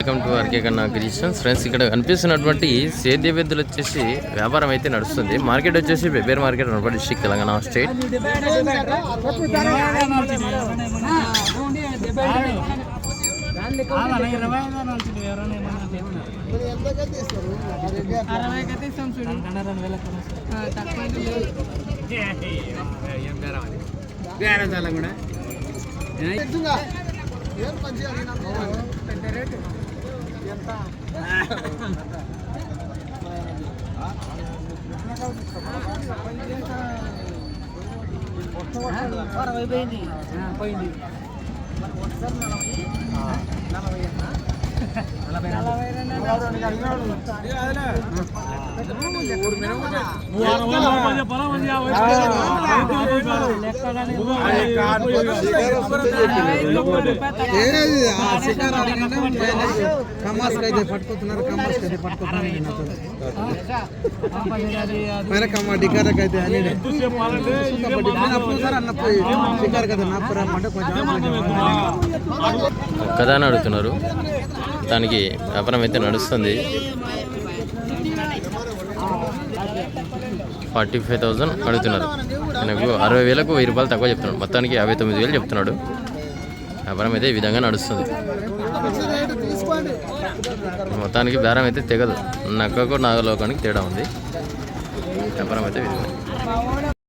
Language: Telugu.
Welcome to RK Kanna Christians friends ఇక్కడ కనిపిస్తున్నటువంటి సేద్య విద్యలు వచ్చేసి వ్యాపారం అయితే నడుస్తుంది. మార్కెట్ వచ్చేసి బెబ్బేర్ మార్కెట్ అనమాట డిస్ట్రిక్ట్ తెలంగాణ స్టేట్ పోయింది పోయింది నలభై నలభై రెండు. ఏది ఆ శిఖర్ కమాస్కి అయితే పట్టుకుతున్నారు కమాస్కి అయితే పట్టుకుతున్నారు పైన కమ్మ డికారకు అయితే అని అప్పుడు అన్న అన్నప్పుడు శిఖర్ కదా నా పురం అంటే కొంచెం ఒక్కదాని అడుగుతున్నారు. దానికి వ్యాపారం అయితే నడుస్తుంది. ఫార్టీ ఫైవ్ థౌజండ్ అడుగుతున్నారు. నాకు అరవై వేలకు వెయ్యి రూపాయలు తక్కువ చెప్తున్నాడు. మొత్తానికి యాభై తొమ్మిది వేలు చెప్తున్నాడు. వ్యాపారం అయితే ఈ విధంగా నడుస్తుంది. మొత్తానికి బేరం అయితే తెగదు. నక్కకు నాగలోకానికి తేడా ఉంది. వ్యాపారం అయితే విధంగా